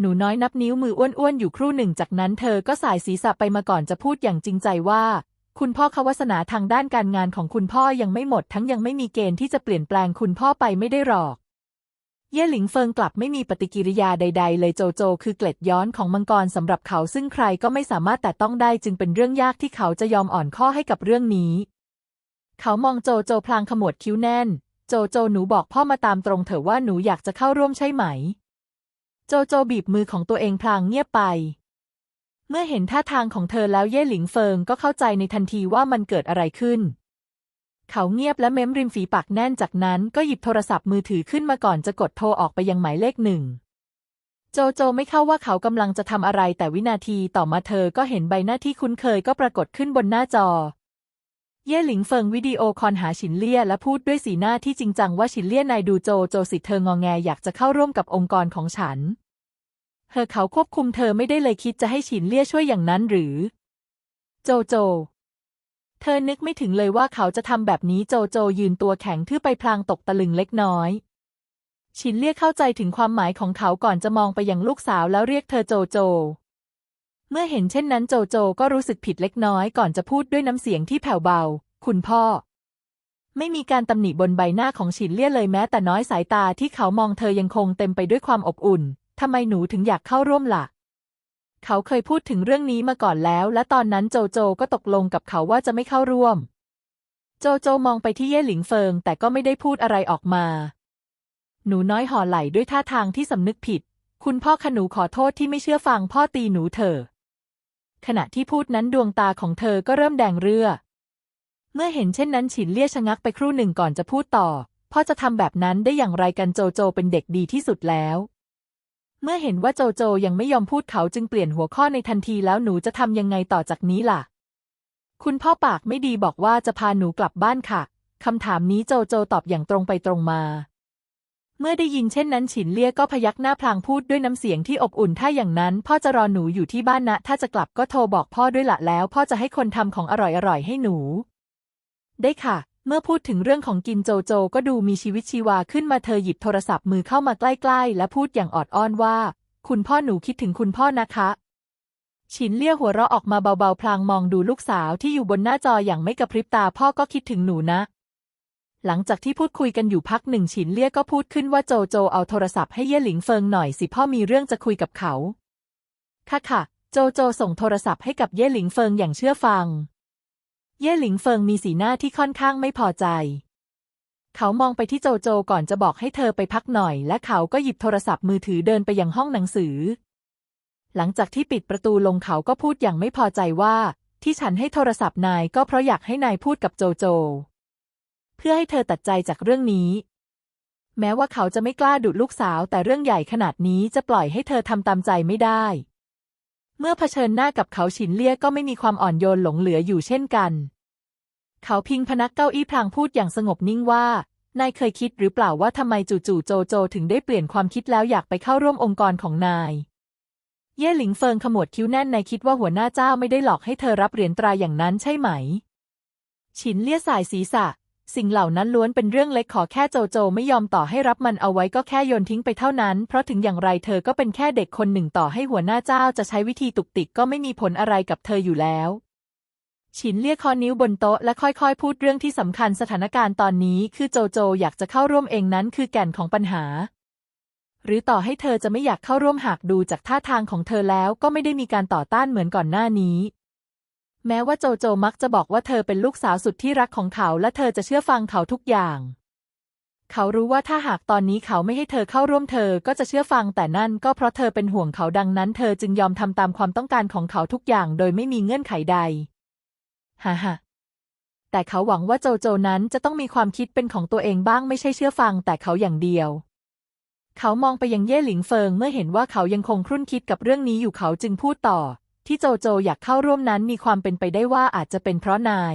หนูน้อยนับนิ้วมืออ้วนๆอยู่ครู่หนึ่งจากนั้นเธอก็สายศีรษะไปมาก่อนจะพูดอย่างจริงใจว่า คุณพ่อควาสนาทางด้านการงานของคุณพ่อยังไม่หมด ทั้งยังไม่มีเกณฑ์ที่จะเปลี่ยนแปลงคุณพ่อไปไม่ได้หรอก เย่หลิงเฟิงกลับไม่มีปฏิกิริยาใด ๆ เลยโจโจ คือเกล็ดย้อนของมังกรสำหรับเขาซึ่งใครก็ไม่สามารถแต่ต้องได้จึงเป็นเรื่องยากที่เขาจะยอมอ่อนข้อให้กับเรื่องนี้ เขามองโจโจพลางขมวดคิ้วแน่น โจโจหนูบอกพ่อมาตามตรงเถอะว่าหนูอยากจะเข้าร่วมใช่ไหม โจโจบีบมือของตัวเองพลางเงียบไป เมื่อเห็นท่าทางของเธอแล้วเย่หลิงเฟิงก็เข้าใจในทันทีว่ามันเกิดอะไรขึ้น เขาเงียบและเม้มริมฝีปากแน่นจากนั้นก็หยิบโทรศัพท์มือถือขึ้นมาก่อนจะกดโทรออกไปยังหมายเลขหนึ่งโจโจไม่เข้าว่าเขากำลังจะทำอะไรแต่วินาทีต่อมาเธอก็เห็นใบหน้าที่คุ้นเคยก็ปรากฏขึ้นบนหน้าจอ เย่หลิงเฟิงวิดีโอคอลหาฉินเลี่ยและพูดด้วยสีหน้าที่จริงจังว่าฉินเลี่ยนายดูโจโจสิเธองอแงอยากจะเข้าร่วมกับองค์กรของฉัน เธอเขาควบคุมเธอไม่ได้เลยคิดจะให้ฉินเลี่ยช่วยอย่างนั้นหรือ โจโจ เธอนึกไม่ถึงเลยว่าเขาจะทำแบบนี้โจโจยืนตัวแข็งทื่อไปพลางตกตะลึงเล็กน้อยฉินเลี่ยเข้าใจถึงความหมายของเขาก่อนจะมองไปยังลูกสาวแล้วเรียกเธอโจโจ เมื่อเห็นเช่นนั้นโจโจก็รู้สึกผิดเล็กน้อยก่อนจะพูดด้วยน้ำเสียงที่แผ่วเบา คุณพ่อ ไม่มีการตำหนิบนใบหน้าของฉินเลี่ยเลยแม้แต่น้อยสายตาที่เขามองเธอยังคงเต็มไปด้วยความอบอุ่นทำไมหนูถึงอยากเข้าร่วมล่ะ เขาเคยพูดถึงเรื่องนี้มาก่อนแล้ว และตอนนั้นโจโจก็ตกลงกับเขาว่าจะไม่เข้าร่วม โจโจมองไปที่เย่หลิงเฟิง แต่ก็ไม่ได้พูดอะไรออกมา หนูน้อยห่อไหลด้วยท่าทางที่สำนึกผิด คุณพ่อขนูขอโทษที่ไม่เชื่อฟังพ่อตีหนูเถอะ ขณะที่พูดนั้นดวงตาของเธอก็เริ่มแดงเรือ เมื่อเห็นเช่นนั้นฉินเลี่ยชะงักไปครู่หนึ่งก่อนจะพูดต่อพ่อจะทำแบบนั้นได้อย่างไรกันโจโจเป็นเด็กดีที่สุดแล้ว เมื่อเห็นว่าโจโจยังไม่ยอมพูดเขาจึงเปลี่ยนหัวข้อในทันทีแล้วหนูจะทำยังไงต่อจากนี้ล่ะ คุณพ่อปากไม่ดีบอกว่าจะพาหนูกลับบ้านค่ะคำถามนี้โจโจตอบอย่างตรงไปตรงมา เมื่อได้ยินเช่นนั้นฉินเลี่ยก็พยักหน้าพลางพูดด้วยน้ำเสียงที่อบอุ่นถ้าอย่างนั้น พ่อจะรอหนูอยู่ที่บ้านนะ ถ้าจะกลับก็โทรบอกพ่อด้วยละแล้ว พ่อจะให้คนทำของอร่อยๆให้หนู ได้ค่ะ เมื่อพูดถึงเรื่องของกินโจโจก็ดูมีชีวิตชีวาขึ้นมาเธอหยิบโทรศัพท์มือเข้ามาใกล้ๆ และพูดอย่างออดอ้อนว่า คุณพ่อหนูคิดถึงคุณพ่อนะคะ ฉินเลี่ยหัวเราะออกมาเบาๆ พลางมองดูลูกสาวที่อยู่บนหน้าจออย่างไม่กระพริบตาพ่อก็คิดถึงหนูนะ หลังจากที่พูดคุยกันอยู่พักหนึ่งฉินเลี่ยก็พูดขึ้นว่าโจโจเอาโทรศัพท์ให้เย่หลิงเฟิงหน่อยสิพ่อมีเรื่องจะคุยกับเขา ค่ะค่ะ โจโจส่งโทรศัพท์ให้กับเย่หลิงเฟิงอย่างเชื่อฟัง เย่หลิงเฟิงมีสีหน้าที่ค่อนข้างไม่พอใจ เขามองไปที่โจโจก่อนจะบอกให้เธอไปพักหน่อย และเขาก็หยิบโทรศัพท์มือถือเดินไปยังห้องหนังสือ หลังจากที่ปิดประตูลงเขาก็พูดอย่างไม่พอใจว่า ที่ฉันให้โทรศัพท์นายก็เพราะอยากให้นายพูดกับโจโจ พื่อให้เธอตัดใจจากเรื่องนี้ แม้ว่าเขาจะไม่กล้าดุลูกสาวแต่เรื่องใหญ่ขนาดนี้จะปล่อยให้เธอทำตามใจไม่ได้ เมื่อเผชิญหน้ากับเขาฉินเลี่ยก็ไม่มีความอ่อนโยนหลงเหลืออยู่เช่นกัน เขาพิงพนักเก้าอี้พลางพูดอย่างสงบนิ่งว่านายเคยคิดหรือเปล่าว่าทำไมจู่ๆโจโจถึงได้เปลี่ยนความคิดแล้วอยากไปเข้าร่วมองค์กรของนาย เย่หลิงเฟิงขมวดคิ้วแน่นในคิดว่าหัวหน้าเจ้าไม่ได้หลอกให้เธอรับเหรียญตราอย่างนั้นใช่ไหม ฉินเลี่ยสายศีรษะ สิ่งเหล่านั้นล้วนเป็นเรื่องเล็กขอแค่โจโจไม่ยอมต่อให้รับมันเอาไว้ก็แค่โยนทิ้งไปเท่านั้น เพราะถึงอย่างไรเธอก็เป็นแค่เด็กคนหนึ่งต่อให้หัวหน้าเจ้าจะใช้วิธีตุกติกก็ไม่มีผลอะไรกับเธออยู่แล้วฉินเลียคอนิ้วบนโต๊ะและค่อยๆ พูดเรื่องที่สำคัญสถานการณ์ตอนนี้ คือโจโจอยากจะเข้าร่วมเองนั้นคือแก่นของปัญหา หรือต่อให้เธอจะไม่อยากเข้าร่วมหากดูจากท่าทางของเธอแล้วก็ไม่ได้มีการต่อต้านเหมือนก่อนหน้านี้ แม้ว่าโจโจมักจะบอกว่าเธอเป็นลูกสาวสุดที่รักของเขา และเธอจะเชื่อฟังเขาทุกอย่าง เขารู้ว่าถ้าหากตอนนี้เขาไม่ให้เธอเข้าร่วมเธอก็จะเชื่อฟังแต่นั่นก็เพราะเธอเป็นห่วงเขาดังนั้น เธอจึงยอมทำตามความต้องการของเขาทุกอย่าง โดยไม่มีเงื่อนไขใดฮ่าฮ่าแต่เขาหวังว่าโจโจนั้นจะต้องมีความคิดเป็นของตัวเองบ้างไม่ใช่เชื่อฟังแต่เขาอย่างเดียว เขามองไปยังเย่หลิงเฟิงเมื่อเห็นว่าเขายังคงครุ่นคิดกับเรื่องนี้อยู่เขาจึงพูดต่อ ที่โจโจอยากเข้าร่วมนั้นมีความเป็นไปได้ว่าอาจจะเป็นเพราะนาย